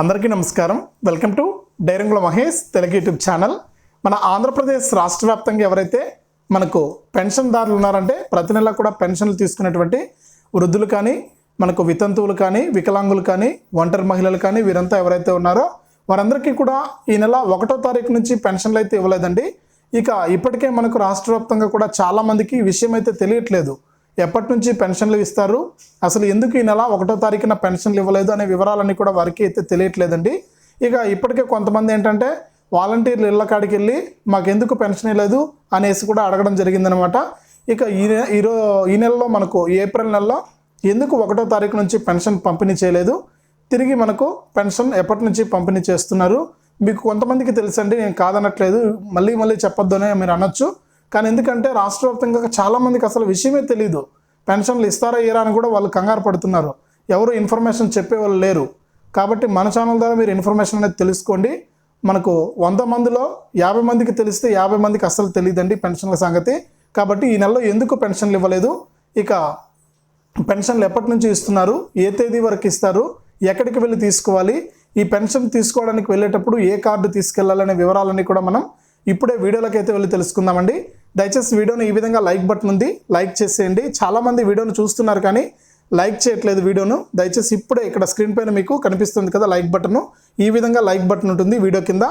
అందరికీ నమస్కారం. Welcome to డైరంగుల మహేష్ తెలుగు యూట్యూబ్ ఛానల్. మన ఆంధ్రప్రదేశ్ రాష్ట్ర వ్యాప్తంగా ఎవరైతే మనకు పెన్షన్దారులు ఉన్నారంటే ప్రతి నెల కూడా పెన్షన్లు తీసుకునేటువంటి వృద్ధులు కానీ మనకు వితంతువులు కానీ వికలాంగులు కానీ ఒంటరి మహిళలు కానీ వీరంతా ఎవరైతే ఉన్నారో వారందరికీ కూడా ఈ నెల ఒకటో తారీఖు నుంచి పెన్షన్లు అయితే ఇవ్వలేదండి. ఇక ఇప్పటికే మనకు రాష్ట్ర వ్యాప్తంగా కూడా చాలామందికి ఈ విషయం అయితే తెలియట్లేదు. ఎప్పటి నుంచి పెన్షన్లు ఇస్తారు? అసలు ఎందుకు ఈ నెల ఒకటో తారీఖున పెన్షన్లు ఇవ్వలేదు అనే వివరాలన్నీ కూడా వారికి అయితే తెలియట్లేదండి. ఇక ఇప్పటికే కొంతమంది ఏంటంటే వాలంటీర్లు ఇళ్ళ కాడికి వెళ్ళి మాకెందుకు పెన్షన్ ఇవ్వలేదు అనేసి కూడా అడగడం జరిగిందనమాట. ఇక ఈ నె- ఈరో ఈ నెలలో మనకు ఏప్రిల్ నెలలో ఎందుకు ఒకటో తారీఖు నుంచి పెన్షన్ పంపిణీ చేయలేదు? తిరిగి మనకు పెన్షన్ ఎప్పటి నుంచి పంపిణీ చేస్తున్నారు? మీకు కొంతమందికి తెలుసండి నేను కాదనట్లేదు. మళ్ళీ మళ్ళీ చెప్పొద్దు మీరు అనొచ్చు. కానీ ఎందుకంటే రాష్ట్ర వ్యాప్తంగా చాలామందికి అసలు విషయమే తెలియదు పెన్షన్లు ఇస్తారా ఇయరా అని కూడా వాళ్ళు కంగారు పడుతున్నారు. ఎవరు ఇన్ఫర్మేషన్ చెప్పేవాళ్ళు లేరు. కాబట్టి మన ఛానల్ ద్వారా మీరు ఇన్ఫర్మేషన్ అనేది తెలుసుకోండి. మనకు వంద మందిలో యాభై మందికి తెలిస్తే యాభై మందికి అసలు తెలియదండి పెన్షన్ల సంగతి. కాబట్టి ఈ నెలలో ఎందుకు పెన్షన్లు ఇవ్వలేదు? ఇక పెన్షన్లు ఎప్పటి నుంచి ఇస్తున్నారు? ఏ తేదీ వరకు ఇస్తారు? ఎక్కడికి వెళ్ళి తీసుకోవాలి? ఈ పెన్షన్ తీసుకోవడానికి వెళ్ళేటప్పుడు ఏ కార్డు తీసుకెళ్ళాలనే వివరాలన్నీ కూడా మనం ఇప్పుడే వీడియోలకైతే వెళ్ళి తెలుసుకుందామండి. దయచేసి వీడియోని ఈ విధంగా లైక్ బటన్ ఉంది. లైక్ చేసేయండి. చాలామంది వీడియోను చూస్తున్నారు కానీ లైక్ చేయట్లేదు వీడియోను. దయచేసి ఇప్పుడే ఇక్కడ స్క్రీన్ పైన మీకు కనిపిస్తుంది కదా లైక్ బటన్. ఈ విధంగా లైక్ బటన్ ఉంటుంది వీడియో కింద.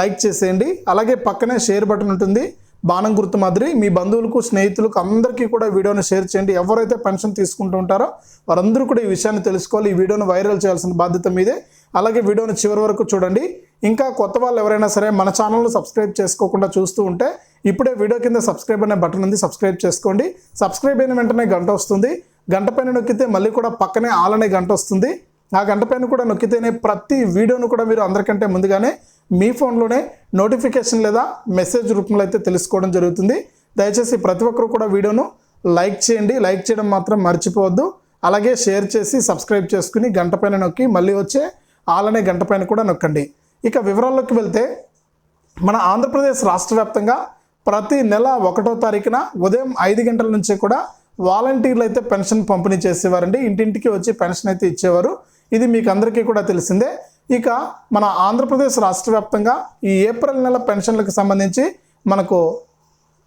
లైక్ చేసేయండి. అలాగే పక్కనే షేర్ బటన్ ఉంటుంది. బాణం గుర్తు మాదిరి మీ బంధువులకు స్నేహితులకు అందరికీ కూడా వీడియోను వీడియోని షేర్ చేయండి. ఎవరైతే పెన్షన్ తీసుకుంటూ ఉంటారో వారందరూ కూడా ఈ విషయాన్ని తెలుసుకోవాలి. ఈ వీడియోను వైరల్ చేయాల్సిన బాధ్యత మీదే. అలాగే వీడియోని చివరి వరకు చూడండి. ఇంకా కొత్త వాళ్ళు ఎవరైనా సరే మన ఛానల్ను సబ్స్క్రైబ్ చేసుకోకుండా చూస్తూ ఉంటే ఇప్పుడే వీడియో కింద సబ్స్క్రైబ్ అనే బటన్ ఉంది సబ్స్క్రైబ్ చేసుకోండి. సబ్స్క్రైబ్ అయిన వెంటనే గంట వస్తుంది. గంట పైన నొక్కితే మళ్ళీ కూడా పక్కనే ఆల్ అనే గంట వస్తుంది. ఆ గంట పైన కూడా నొక్కితేనే ప్రతి వీడియోను కూడా మీరు అందరికంటే ముందుగానే మీ ఫోన్లోనే నోటిఫికేషన్ లేదా మెసేజ్ రూపంలో అయితే తెలుసుకోవడం జరుగుతుంది. దయచేసి ప్రతి ఒక్కరు కూడా వీడియోను లైక్ చేయండి. లైక్ చేయడం మాత్రం మర్చిపోవద్దు. అలాగే షేర్ చేసి సబ్స్క్రైబ్ చేసుకుని గంట పైన నొక్కి మళ్ళీ వచ్చే ఆల్ అనే గంట పైన కూడా నొక్కండి. ఇక వివరాల్లోకి వెళ్తే మన ఆంధ్రప్రదేశ్ రాష్ట్ర వ్యాప్తంగా ప్రతి నెల ఒకటో తారీఖున ఉదయం ఐదు గంటల నుంచి కూడా వాలంటీర్లు అయితే పెన్షన్ పంపిణీ చేసేవారండి. ఇంటింటికి వచ్చి పెన్షన్ అయితే ఇచ్చేవారు. ఇది మీకు అందరికీ కూడా తెలిసిందే. ఇక మన ఆంధ్రప్రదేశ్ రాష్ట్ర వ్యాప్తంగా ఈ ఏప్రిల్ నెల పెన్షన్లకు సంబంధించి మనకు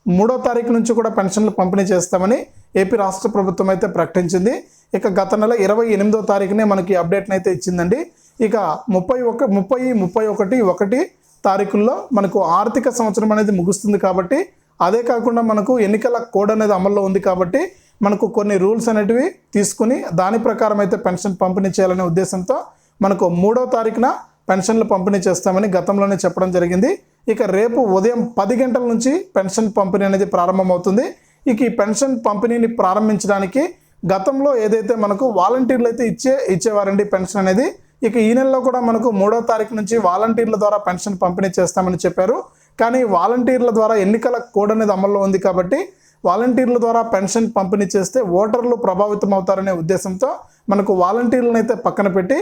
మూడో తారీఖు నుంచి కూడా పెన్షన్లు పంపిణీ చేస్తామని ఏపీ రాష్ట్ర ప్రభుత్వం అయితే ప్రకటించింది. ఇక గత నెల ఇరవై ఎనిమిదో తారీఖునే మనకి అప్డేట్ని అయితే ఇచ్చిందండి. ఇక ముప్పై ఒక ముప్పై ముప్పై ఒకటి ఒకటి తారీఖుల్లో మనకు ఆర్థిక సంవత్సరం అనేది ముగుస్తుంది కాబట్టి అదే కాకుండా మనకు ఎన్నికల కోడ్ అనేది అమల్లో ఉంది కాబట్టి మనకు కొన్ని రూల్స్ అనేటివి తీసుకుని దాని ప్రకారం అయితే పెన్షన్ పంపిణీ చేయాలనే ఉద్దేశంతో మనకు మూడో తారీఖున పెన్షన్లు పంపిణీ చేస్తామని గతంలోనే చెప్పడం జరిగింది. ఇక రేపు ఉదయం పది గంటల నుంచి పెన్షన్ పంపిణీ అనేది ప్రారంభమవుతుంది. ఇక ఈ పెన్షన్ పంపిణీని ప్రారంభించడానికి గతంలో ఏదైతే మనకు వాలంటీర్లు అయితే ఇచ్చే ఇచ్చేవారండి పెన్షన్ అనేది ఇక ఈ నెలలో కూడా మనకు మూడో తారీఖు నుంచి వాలంటీర్ల ద్వారా పెన్షన్ పంపిణీ చేస్తామని చెప్పారు. కానీ వాలంటీర్ల ద్వారా ఎన్నికల కోడ్ అనేది అమల్లో ఉంది కాబట్టి వాలంటీర్ల ద్వారా పెన్షన్ పంపిణీ చేస్తే ఓటర్లు ప్రభావితం అవుతారనే ఉద్దేశంతో మనకు వాలంటీర్లను అయితే పక్కన పెట్టి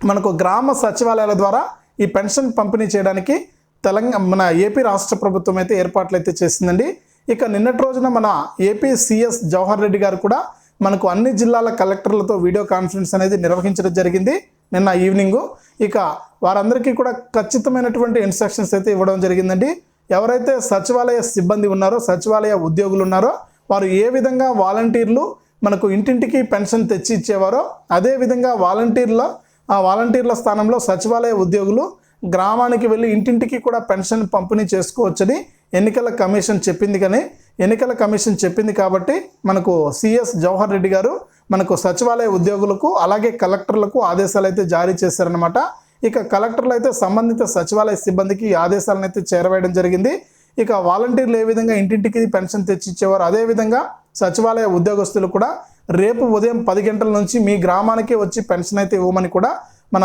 మనకు గ్రామ సచివాలయాల ద్వారా ఈ పెన్షన్ పంపిణీ చేయడానికి తెలంగాణ మన ఏపీ రాష్ట్ర ప్రభుత్వం అయితే ఏర్పాట్లు అయితే చేసిందండి. ఇక నిన్నటి రోజున మన ఏపీ సిఎస్ జవహర్ రెడ్డి గారు కూడా మనకు అన్ని జిల్లాల కలెక్టర్లతో వీడియో కాన్ఫరెన్స్ అనేది నిర్వహించడం జరిగింది. నిన్న ఈవినింగ్ ఇక వారందరికీ కూడా ఖచ్చితమైనటువంటి ఇన్స్ట్రక్షన్స్ అయితే ఇవ్వడం జరిగిందండి. ఎవరైతే సచివాలయ సిబ్బంది ఉన్నారో సచివాలయ ఉద్యోగులు ఉన్నారో వారు ఏ విధంగా వాలంటీర్లు మనకు ఇంటింటికి పెన్షన్ తెచ్చి ఇచ్చేవారో అదే విధంగా వాలంటీర్ల ఆ వాలంటీర్ల స్థానంలో సచివాలయ ఉద్యోగులు గ్రామానికి వెళ్ళి ఇంటింటికి కూడా పెన్షన్ పంపిణీ చేసుకోవచ్చని ఎన్నికల కమిషన్ చెప్పింది కానీ ఎన్నికల కమిషన్ చెప్పింది కాబట్టి మనకు సిఎస్ జవహర్ రెడ్డి గారు మనకు సచివాలయ ఉద్యోగులకు అలాగే కలెక్టర్లకు ఆదేశాలు అయితే జారీ చేశారనమాట ఇక కలెక్టర్లు అయితే సంబంధిత సచివాలయ సిబ్బందికి ఆదేశాలను అయితే చేరవేయడం జరిగింది. ఇక వాలంటీర్లు ఏ విధంగా ఇంటింటికి పెన్షన్ తెచ్చి ఇచ్చేవారు అదేవిధంగా సచివాలయ ఉద్యోగస్తులు కూడా రేపు ఉదయం పది గంటల నుంచి మీ గ్రామానికి వచ్చి పెన్షన్ అయితే ఇవ్వమని కూడా మన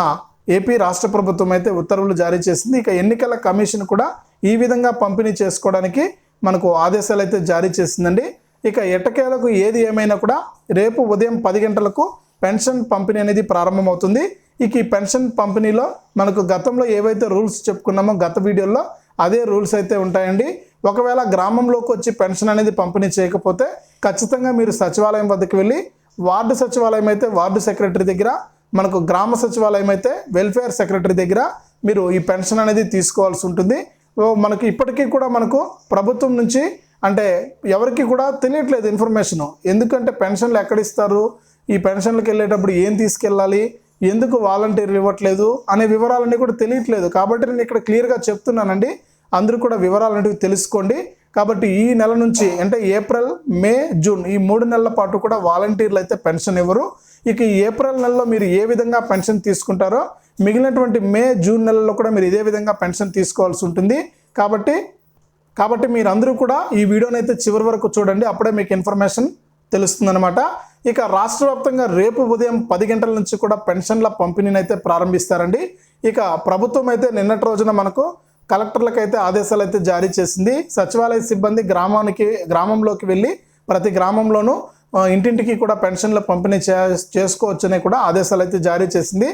ఏపీ రాష్ట్ర ప్రభుత్వం అయితే ఉత్తర్వులు జారీ చేసింది. ఇక ఎన్నికల కమిషన్ కూడా ఈ విధంగా పంపిణీ చేసుకోవడానికి మనకు ఆదేశాలు అయితే జారీ చేసిందండి. ఇక ఎట్టకేలకు ఏది ఏమైనా కూడా రేపు ఉదయం పది గంటలకు పెన్షన్ పంపిణీ అనేది ప్రారంభమవుతుంది. ఇక ఈ పెన్షన్ పంపిణీలో మనకు గతంలో ఏవైతే రూల్స్ చెప్పుకున్నామో గత వీడియోలో అదే రూల్స్ అయితే ఉంటాయండి. ఒకవేళ గ్రామంలోకి వచ్చి పెన్షన్ అనేది పంపిణీ చేయకపోతే ఖచ్చితంగా మీరు సచివాలయం వద్దకు వెళ్ళి వార్డు సచివాలయం అయితే వార్డు సెక్రటరీ దగ్గర మనకు గ్రామ సచివాలయం అయితే వెల్ఫేర్ సెక్రటరీ దగ్గర మీరు ఈ పెన్షన్ అనేది తీసుకోవాల్సి ఉంటుంది. మనకి ఇప్పటికీ కూడా మనకు ప్రభుత్వం నుంచి అంటే ఎవరికి కూడా తెలియట్లేదు ఇన్ఫర్మేషన్. ఎందుకంటే పెన్షన్లు ఎక్కడ ఇస్తారు ఈ పెన్షన్లకు వెళ్ళేటప్పుడు ఏం తీసుకెళ్ళాలి? ఎందుకు వాలంటీర్లు ఇవ్వట్లేదు? అనే వివరాలన్నీ కూడా తెలియట్లేదు. కాబట్టి నేను ఇక్కడ క్లియర్గా చెప్తున్నానండి. అందరూ కూడా వివరాలు అనేవి తెలుసుకోండి. కాబట్టి ఈ నెల నుంచి అంటే ఏప్రిల్ మే జూన్ ఈ మూడు నెలల పాటు కూడా వాలంటీర్లు అయితే పెన్షన్ ఇవ్వరు. ఇక ఈ ఏప్రిల్ నెలలో మీరు ఏ విధంగా పెన్షన్ తీసుకుంటారో మిగిలినటువంటి మే జూన్ నెలలో కూడా మీరు ఇదే విధంగా పెన్షన్ తీసుకోవాల్సి ఉంటుంది. కాబట్టి కాబట్టి మీరందరూ కూడా ఈ వీడియోని అయితే చివరి వరకు చూడండి అప్పుడే మీకు ఇన్ఫర్మేషన్ తెలుస్తుందన్నమాట. ఇక రాష్ట్ర వ్యాప్తంగా రేపు ఉదయం పది గంటల నుంచి కూడా పెన్షన్ల పంపిణీని అయితే ప్రారంభిస్తారండి. ఇక ప్రభుత్వం అయితే నిన్నటి రోజున మనకు కలెక్టర్లకు అయితే ఆదేశాలు అయితే జారీ చేసింది. సచివాలయ సిబ్బంది గ్రామానికి గ్రామంలోకి వెళ్ళి ప్రతి గ్రామంలోనూ ఇంటింటికి కూడా పెన్షన్ల పంపిణీ చే చేసుకోవచ్చని కూడా ఆదేశాలు అయితే జారీ చేసింది.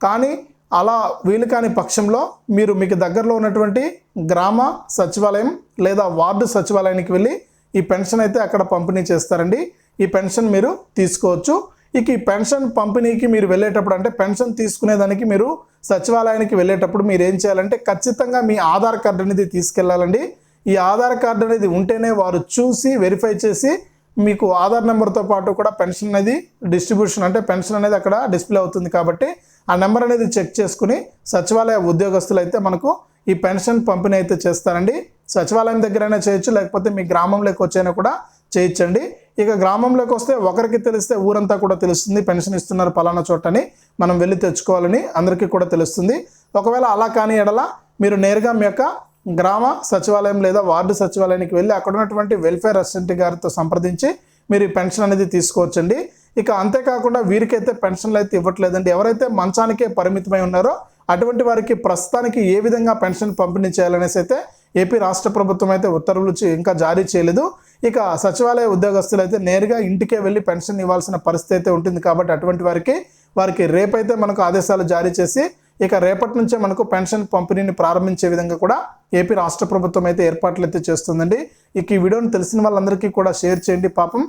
కానీ అలా వీలు కాని పక్షంలో మీరు మీకు దగ్గరలో ఉన్నటువంటి గ్రామ సచివాలయం లేదా వార్డు సచివాలయానికి వెళ్ళి ఈ పెన్షన్ అయితే అక్కడ పంపిణీ చేస్తారండి. ఈ పెన్షన్ మీరు తీసుకోవచ్చు. ఇక ఈ పెన్షన్ పంపిణీకి మీరు వెళ్ళేటప్పుడు అంటే పెన్షన్ తీసుకునేదానికి మీరు సచివాలయానికి వెళ్ళేటప్పుడు మీరు ఏం చేయాలంటే ఖచ్చితంగా మీ ఆధార్ కార్డు అనేది తీసుకెళ్ళాలండి ఈ ఆధార్ కార్డు అనేది ఉంటేనే వారు చూసి వెరిఫై చేసి మీకు ఆధార్ నెంబర్తో పాటు కూడా పెన్షన్ అనేది డిస్ట్రిబ్యూషన్ అంటే పెన్షన్ అనేది అక్కడ డిస్ప్లే అవుతుంది కాబట్టి ఆ నెంబర్ అనేది చెక్ చేసుకుని సచివాలయ ఉద్యోగస్తులు అయితే మనకు ఈ పెన్షన్ పంపిణీ అయితే చేస్తారండి. సచివాలయం దగ్గరైనా చేయొచ్చు లేకపోతే మీ గ్రామంలోకి వచ్చైనా కూడా చేయించండి ఇక గ్రామంలోకి వస్తే ఒకరికి తెలిస్తే ఊరంతా కూడా తెలుస్తుంది పెన్షన్ ఇస్తున్నారు పలానా చోటని మనం వెళ్ళి తెచ్చుకోవాలని అందరికీ కూడా తెలుస్తుంది. ఒకవేళ అలా కాని ఎడల మీరు నేరుగా మీ యొక్క గ్రామ సచివాలయం లేదా వార్డు సచివాలయానికి వెళ్ళి అక్కడ ఉన్నటువంటి వెల్ఫేర్ అసిస్టెంట్ గారితో సంప్రదించి మీరు ఈ పెన్షన్ అనేది తీసుకోవచ్చండి. ఇక అంతేకాకుండా వీరికైతే పెన్షన్లు అయితే ఇవ్వట్లేదండి. ఎవరైతే మంచానికే పరిమితమై ఉన్నారో అటువంటి వారికి ప్రస్తుతానికి ఏ విధంగా పెన్షన్ పంపిణీ చేయాలనేసి అయితే ఏపీ రాష్ట్ర ప్రభుత్వం అయితే ఉత్తర్వులు ఇంకా జారీ చేయలేదు. ఇక సచివాలయ ఉద్యోగస్తులు అయితే నేరుగా ఇంటికే వెళ్ళి పెన్షన్ ఇవ్వాల్సిన పరిస్థితి అయితే ఉంటుంది కాబట్టి అటువంటి వారికి వారికి రేపైతే మనకు ఆదేశాలు జారీ చేసి ఇక రేపటి నుంచే మనకు పెన్షన్ పంపిణీని ప్రారంభించే విధంగా కూడా ఏపీ రాష్ట్ర ప్రభుత్వం అయితే ఏర్పాట్లు అయితే చేస్తుందండి. ఇక ఈ వీడియోని తెలిసిన వాళ్ళందరికీ కూడా షేర్ చేయండి. పాపం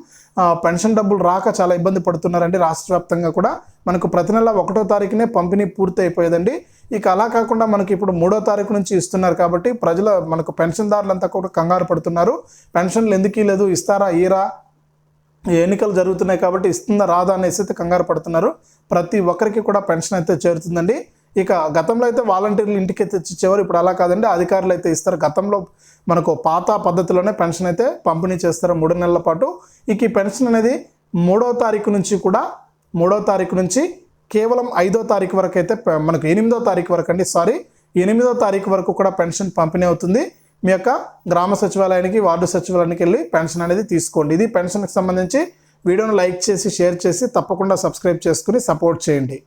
పెన్షన్ డబ్బులు రాక చాలా ఇబ్బంది పడుతున్నారండి రాష్ట్ర వ్యాప్తంగా కూడా. మనకు ప్రతి నెల ఒకటో తారీఖునే పంపిణీ పూర్తి అయిపోయేదండి. ఇక అలా కాకుండా మనకి ఇప్పుడు మూడో తారీఖు నుంచి ఇస్తున్నారు కాబట్టి ప్రజల మనకు పెన్షన్దారులంతా కూడా కంగారు పడుతున్నారు. పెన్షన్లు ఎందుకు లేదు ఇస్తారా ఈరా ఎన్నికలు జరుగుతున్నాయి కాబట్టి ఇస్తుందా రాదా అనేసి అయితే కంగారు పడుతున్నారు. ప్రతి ఒక్కరికి కూడా పెన్షన్ అయితే చేరుతుందండి. ఇక గతంలో అయితే వాలంటీర్లు ఇంటికి తెచ్చిచ్చేవారు ఇప్పుడు అలా కాదండి. అధికారులు అయితే ఇస్తారు. గతంలో మనకు పాత పద్ధతిలోనే పెన్షన్ అయితే పంపిణీ చేస్తారు మూడు నెలల పాటు. ఇక ఈ పెన్షన్ అనేది మూడో తారీఖు నుంచి కూడా మూడో తారీఖు నుంచి కేవలం ఐదో తారీఖు వరకు అయితే మనకు ఎనిమిదో తారీఖు వరకు అండి సారీ ఎనిమిదో తారీఖు వరకు కూడా పెన్షన్ పంపిణీ అవుతుంది. మీ యొక్క గ్రామ సచివాలయానికి వార్డు సచివాలయానికి వెళ్ళి పెన్షన్ అనేది తీసుకోండి. ఇది పెన్షన్కి సంబంధించి వీడియోను లైక్ చేసి షేర్ చేసి తప్పకుండా సబ్స్క్రైబ్ చేసుకుని సపోర్ట్ చేయండి.